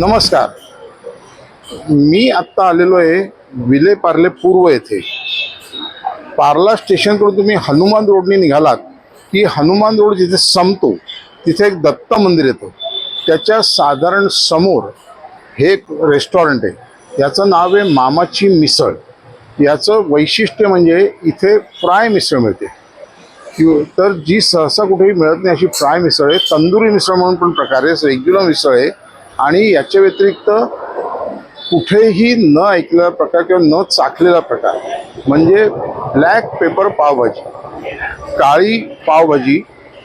नमस्कार. मी आत्ता आलेलो आहे विले पार्ले पूर्व येथे. पार्ला स्टेशनकडून तुम्ही हनुमान रोडने निघालात. की हनुमान रोड जिथे संपतो तिथे एक दत्त मंदिर येतं. त्याच्या साधारण समोर हे एक रेस्टॉरंट आहे. याचं नाव आहे मामाची मिसळ. याचं वैशिष्ट्य म्हणजे इथे फ्राय मिसळ मिळते. किंवा तर जी सहसा कुठेही मिळत नाही अशी फ्राय मिसळ आहे. तंदुरी मिसळ म्हणून पण प्रकार आहे रेग्युलर मिसळ आहे. आणि याच्या व्यतिरिक्त कुठेही न ऐकलेला प्रकार किंवा न चाखलेला प्रकार म्हणजे ब्लॅक पेपर पावभाजी काळी पावभाजी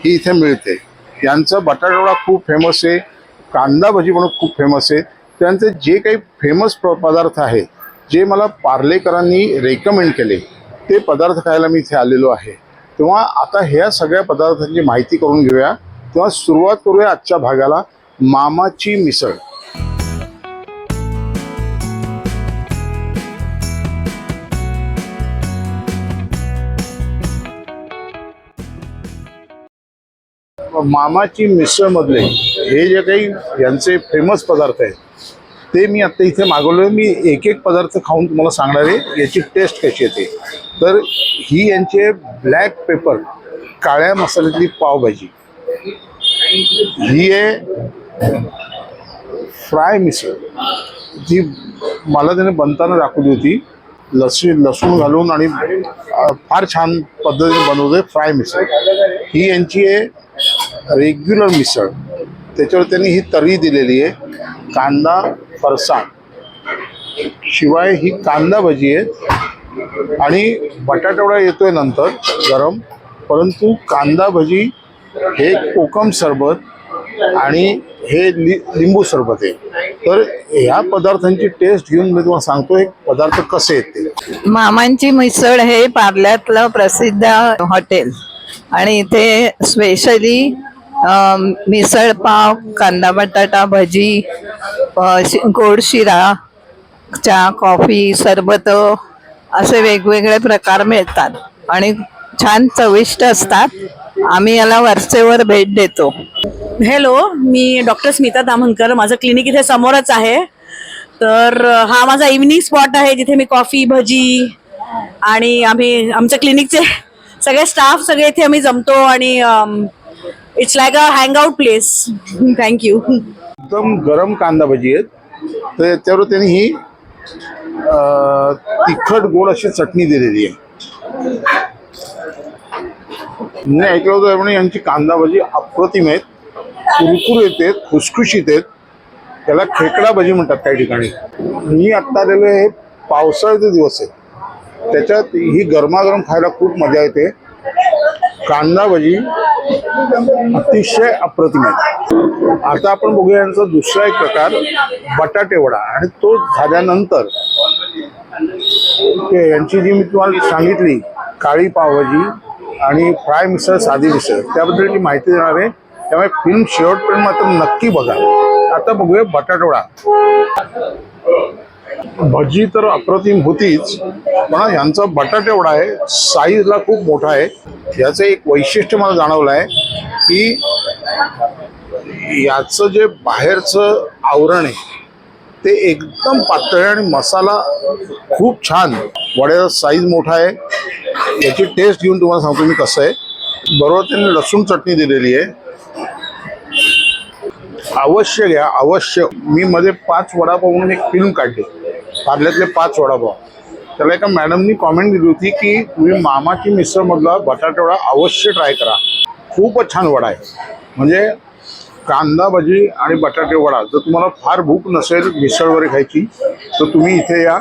ही इथे मिळते. यांचं बटाटावडा खूप फेमस आहे कांदा भजी म्हणून खूप फेमस आहे. त्यांचे जे काही फेमस प पदार्थ आहेत जे मला पार्लेकरांनी रेकमेंड केले ते पदार्थ खायला मी इथे आलेलो आहे. तेव्हा आता ह्या सगळ्या पदार्थांची माहिती करून घेऊया. तेव्हा सुरुवात करूया आजच्या भागाला. मामाची मिसळ. मामाची मिसळमधले हे जे काही यांचे फेमस पदार्थ आहेत ते मी आत्ता इथे मागवले मी एक एक पदार्थ खाऊन तुम्हाला सांगणार आहे. याची टेस्ट कशी येते तर ही यांचे ब्लॅक पेपर काळ्या मसाल्यातली पावभाजी. ही आहे फ्राय मिसळ. जी मला त्याने बनताना दाखवली होती लसी लसूण घालून आणि फार छान पद्धतीने बनवते फ्राय मिसळ. ही यांची आहे रेग्युलर मिसळ. त्याच्यावर त्यांनी ही तर्री दिलेली आहे कांदा फरसाण. शिवाय ही कांदा भजी आहे आणि बटाटवडा येतोय नंतर गरम परंतु कांदा भजी हे कोकम सरबत आणि हे लि लिंबू सरबत आहे. तर ह्या पदार्थांची टेस्ट घेऊन मी तुम्हाला सांगतो हे पदार्थ कसे येते मामांची मिसळ हे पार्ल्यातलं प्रसिद्ध हॉटेल. आणि इथे स्पेशली मिसळ पाव कांदा बटाटा भजी गोड शिरा चहा कॉफी सरबत असे वेगवेगळे प्रकार मिळतात. आणि छान चविष्ट असतात. आम्ही याला वरचेवर भेट देतो. हॅलो मी डॉक्टर स्मिता दामनकर. माझं क्लिनिक इथे समोरच आहे. तर हा माझा इव्हनिंग स्पॉट आहे जिथे मी कॉफी भजी आणि आम्ही आमच्या क्लिनिकचे सगळे स्टाफ सगळे इथे आम्ही जमतो आणि it's like a hang out place thank you एकदम गरम कांदा भजी आहेत. तर त्यावर त्यांनी ही तिखट गोड अशी चटणी दिलेली आहे. मी ऐकलं होतं यांची कांदा भजी अप्रतिम आहेत. कुरकुरीत आहेत खुसखुशीत आहेत त्याला खेकडा भजी म्हणतात काही ठिकाणी. मी आत्ता आलेले हे पावसाळ्याचे दिवस आहेत. त्याच्यात ही गरमागरम खायला खूप मजा येते. कांदा भजी अतिशय अप्रतिम आहे आता आपण बघूया यांचा दुसरा एक प्रकार बटाटे वडा. आणि तो झाल्यानंतर ते यांची जी मी तुम्हाला सांगितली काळी पावभाजी आणि फ्राय मिसळ साधी मिसळ त्याबद्दलची माहिती देणार आहे त्यामुळे फिल्म शेवटपर्यंत मात्र नक्की बघा. आता बघूया बटाटवडा भजी तर अप्रतिम होतीच पण यांचा बटाटेवडा आहे साईजला खूप मोठा आहे. याचं एक वैशिष्ट्य मला जाणवलं आहे की याचं जे बाहेरचं आवरण आहे ते एकदम पातळ आहे आणि मसाला खूप छान. वड्याचा साईज मोठा आहे. याची टेस्ट घेऊन तुम्हाला सांगतो मी कसं आहे. बरोबर त्यांनी लसूण चटणी दिलेली आहे. अवश्य घ्या अवश्य. मी मध्ये पाच वडापाव म्हणून एक फिल्म काढली. पार्ल्यातले पाच वडापाव. त्याला एका मॅडमनी कॉमेंट दिली होती की तुम्ही मामाची मिसळमधला बटाटेवडा अवश्य ट्राय करा. खूपच छान वडा आहे. म्हणजे कांदा भजी आणि बटाटे वडा जर तुम्हाला फार भूक नसेल मिसळ वगैरे खायची तर तुम्ही इथे या.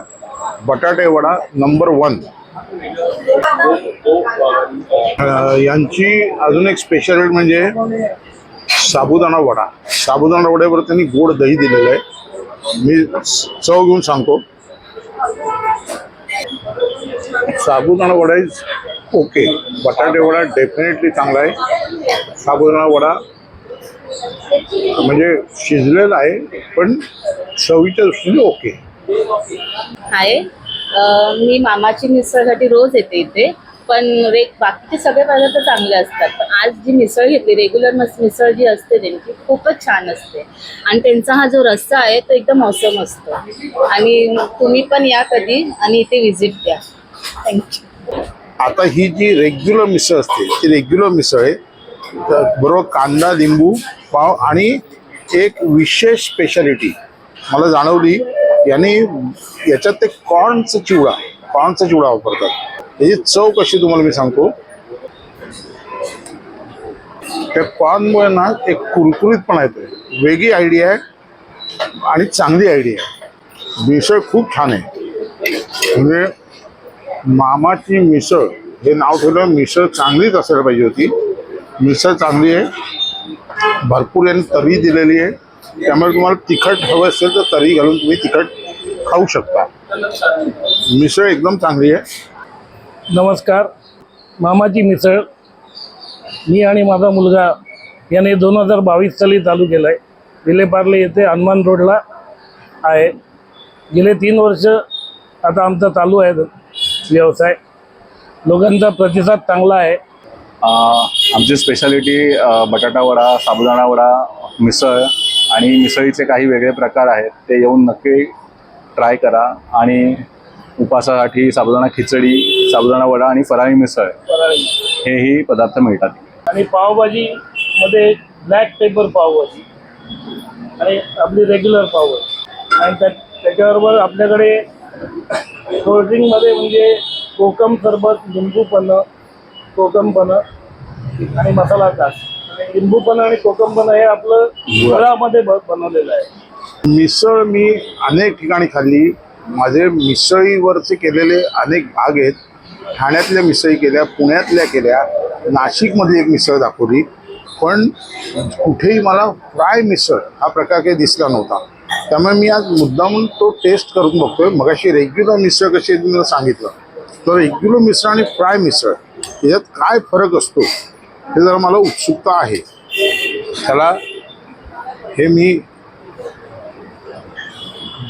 बटाटे वडा नंबर वन यांची अजून एक स्पेशालिटी म्हणजे साबुदाणा वडा. साबुदाणा वड्यावर त्यांनी गोड दही दिलेलं आहे. मी चव घेऊन सांगतो. साबुदाणा वडा इज ओके बटाटे वडा डेफिनेटली चांगला आहे. साबुदाणा वडा म्हणजे शिजलेला आहे पण चवीच्या दृष्टीने ओके हाय. मी मामाची मिसळसाठी रोज येते इथे. पण रे बाकीचे सगळे पदार्थ चांगले असतात. पण आज जी मिसळ घेतली रेग्युलर मिसळ जी असते त्यांची खूपच छान असते. आणि त्यांचा हा जो रस्सा आहे तो एकदम मौसम असतो. आणि तुम्ही पण या कधी आणि इथे व्हिजिट द्या. थँक्यू आता ही जी रेग्युलर मिसळ असते ती रेग्युलर मिसळ आहे. बरोबर कांदा लिंबू पाव आणि एक विशेष स्पेशालिटी मला जाणवली. याने याच्यात ते कॉर्नचा चिवडा कॉर्नचा चिवडा वापरतात. त्याची चव कशी तुम्हाला मी सांगतो. त्या पानमुळे ना एक कुरकुरीतपणा येतो वेगळी आयडिया आहे आणि चांगली आयडिया आहे. मिसळ खूप छान आहे. म्हणजे मामाची मिसळ हे नाव ठेवलं मिसळ चांगलीच असायला पाहिजे होती. मिसळ चांगली आहे. भरपूर यांनी तरी दिलेली आहे. त्यामुळे तुम्हाला तिखट हवं असेल तर तरी घालून तुम्ही तिखट खाऊ शकता. मिसळ एकदम चांगली आहे. नमस्कार. मामाची मिसळ. मी आणि माझा मुलगा याने दोन हजार बावीस साली चालू केलं आहे विलेपार्ले येथे हनुमान रोडला आहे. गेले तीन वर्ष आता आमचा चालू आहे व्यवसाय. लोकांचा प्रतिसाद चांगला आहे. आमची स्पेशालिटी बटाटावडा बटाटा वडा साबुदाणा वडा मिसळ आणि मिसळीचे काही वेगळे प्रकार आहेत ते येऊन नक्की ट्राय करा. आणि उपासासाठी साबुदाणा खिचडी साबुदाणा वडा आणि फराळी मिसळ हेही पदार्थ मिळतात. आणि पावभाजीमध्ये ब्लॅक पेपर पावभाजी आणि आपली रेग्युलर पावभाजी. आणि त्या त्याच्याबरोबर आपल्याकडे कोल्ड्रिंकमध्ये म्हणजे कोकम सरबत लिंबूपणं कोकमपणं आणि मसाला ताक आणि लिंबूपणं आणि कोकमपणं हे आपलं गुळामध्ये ब- बनवलेलं आहे. मिसळ मी अनेक ठिकाणी खाल्ली. माझे मिसळीवरचे केलेले अनेक भाग आहेत. ठाण्यातल्या मिसळी केल्या पुण्यातल्या केल्या नाशिकमध्ये एक मिसळ दाखवली. पण कुठेही मला फ्राय मिसळ हा प्रकार काही दिसला नव्हता. त्यामुळे मी आज मुद्दामून तो टेस्ट करून बघतोय. मगाशी रेग्युलर मिसळ कशी आहे सांगितलं. तर रेग्युलर मिसळ आणि फ्राय मिसळ याच्यात काय फरक असतो हे जरा मला उत्सुकता आहे. त्याला हे मी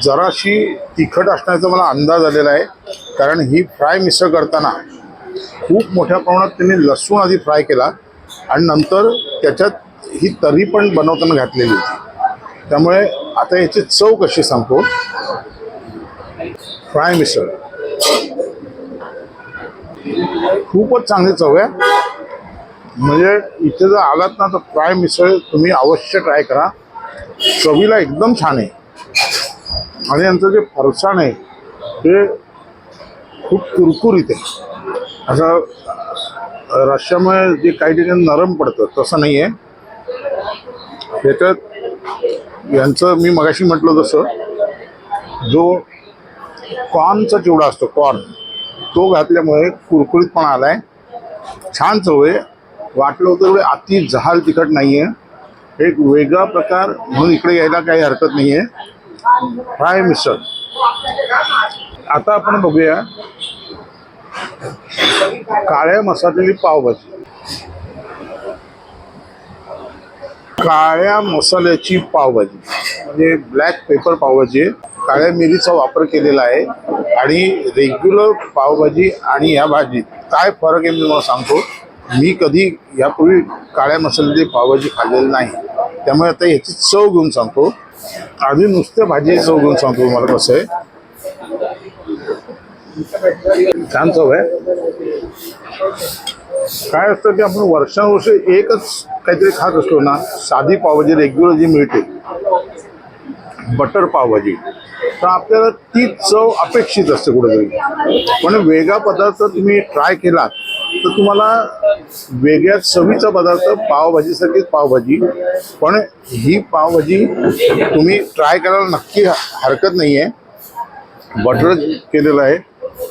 जराशी तिखट असण्याचा मला अंदाज आलेला आहे. कारण ही फ्राय मिसळ करताना खूप मोठ्या प्रमाणात त्यांनी लसूण आधी फ्राय केला आणि नंतर त्याच्यात ही तरी पण बनवताना घातलेली होती. त्यामुळे आता याची चव कशी सांगतो? फ्राय मिसळ. खूपच चांगली चव आहे. म्हणजे इथे जर आलात ना तर फ्राय मिसळ तुम्ही अवश्य ट्राय करा. चवीला एकदम छान आहे. आणि यांचं जे फरसाण आहे ते खूप कुरकुरीत आहे. असं रश्यामुळे जे काही ठिकाणी नरम पडतं तसं नाही आहे. त्याच्यात यांचं मी मगाशी म्हटलं तसं जो कॉर्नचा चिवडा असतो कॉर्न तो घातल्यामुळे कुरकुरीतपणा आला आहे छान चव आहे. वाटलं होतं एवढे अति जहाल तिखट नाही आहे एक वेगळा प्रकार म्हणून इकडे यायला काही हरकत नाही आहे फ्राय मिसळ आता आपण बघूया काळ्या मसालेली पावभाजी. काळ्या मसाल्याची पावभाजी. म्हणजे ब्लॅक पेपर पावभाजी आहे. काळ्या मिरीचा वापर केलेला आहे. आणि रेग्युलर पावभाजी आणि या भाजीत काय फरक आहे मी तुम्हाला सांगतो. मी कधी यापूर्वी काळ्या मसाल्याची पावभाजी खाल्लेली नाही. त्यामुळे आता याची चव घेऊन सांगतो. आधी नुसत्या भाजी चव घेऊन सांगतो तुम्हाला कसं आहे. छान चव आहे. काय असतं की आपण वर्षानुवर्ष एकच काहीतरी खात असतो ना साधी पावभाजी रेग्युलर जी मिळते बटर पावभाजी तर आपल्याला ती चव अपेक्षित असते कुठेतरी. पण वेगळा पदार्थ तुम्ही ट्राय केलात तर तुम्हाला वेगळ्या चवीचा पदार्थ पावभाजीसारखीच पावभाजी. पण ही पावभाजी तुम्ही ट्राय करायला नक्की हरकत नाही आहे बटर केलेलं आहे.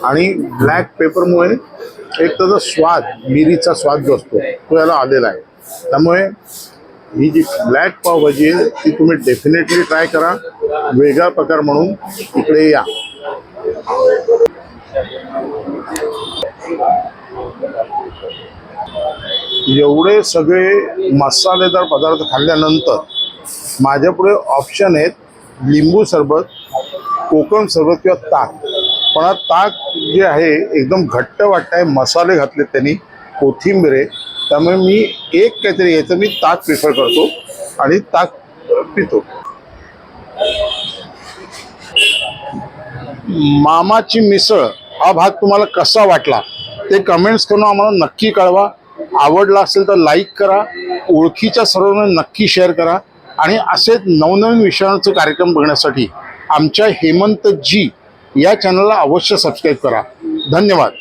आणि ब्लॅक पेपरमुळे एक त्याचा स्वाद मिरीचा स्वाद जो असतो तो याला आलेला आहे. त्यामुळे ही जी ब्लॅक पावभाजी आहे ती तुम्ही डेफिनेटली ट्राय करा. वेगळा प्रकार म्हणून इकडे या. एवढे सगळे मसालेदार पदार्थ खाल्ल्यानंतर माझ्यापुढे ऑप्शन आहेत लिंबू सरबत कोकम सरबत किंवा ताक. पण हा ताक जे आहे एकदम घट्ट वाटत आहे मसाले घातले त्यांनी कोथिंबीर त्यामुळे मी एक काहीतरी घ्यायचं मी ताक प्रिफर करतो आणि ताक पितो. मामाची मिसळ हा भाग तुम्हाला कसा वाटला? ते कमेंट्स करून आम्हाला नक्की कळवा. आवडला असेल तर लाईक करा ओळखीच्या सर्वांना नक्की शेअर करा. आणि असेच नवनवीन विषयांचे कार्यक्रम बघण्यासाठी आमच्या हेमंत जी या चॅनलला अवश्य सबस्क्राईब करा. धन्यवाद.